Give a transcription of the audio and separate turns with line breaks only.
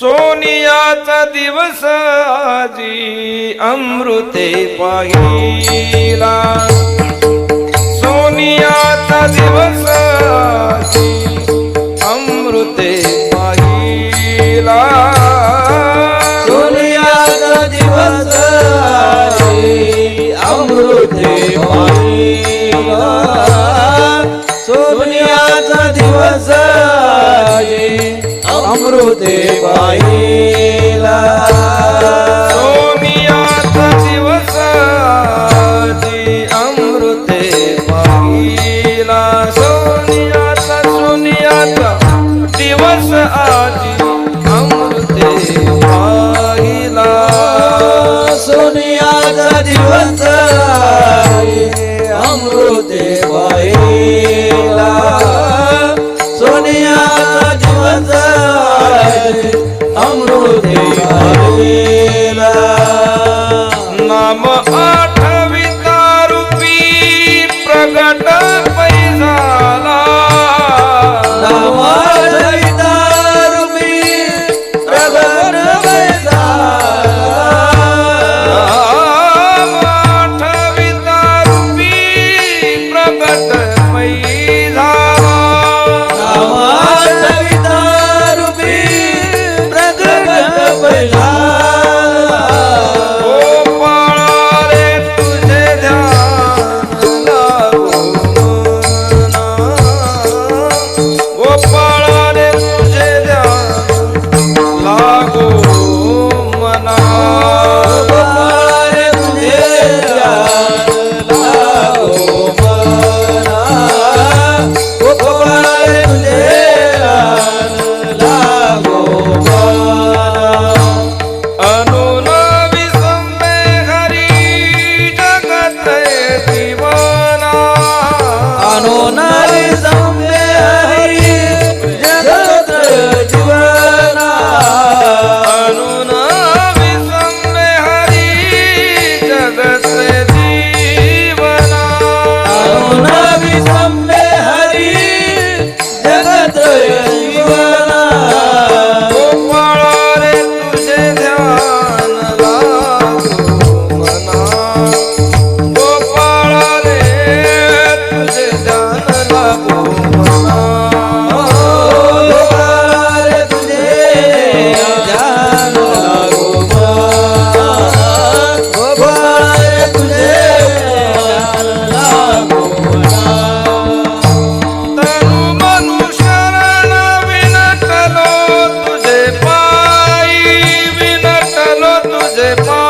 सोनियाचा दिवस आजी अमृते पाहिला. सोनियाचा दिवस आजी अमृते पाहिला.
सोनियाचा दिवस आजी अमृते पाहिला. सोनियाचा दिवस अमृते पाहिला
सोमियाचा दिवस आधी अमृते पाहिला सोनियाचा सोनियाचा दिवस যে পা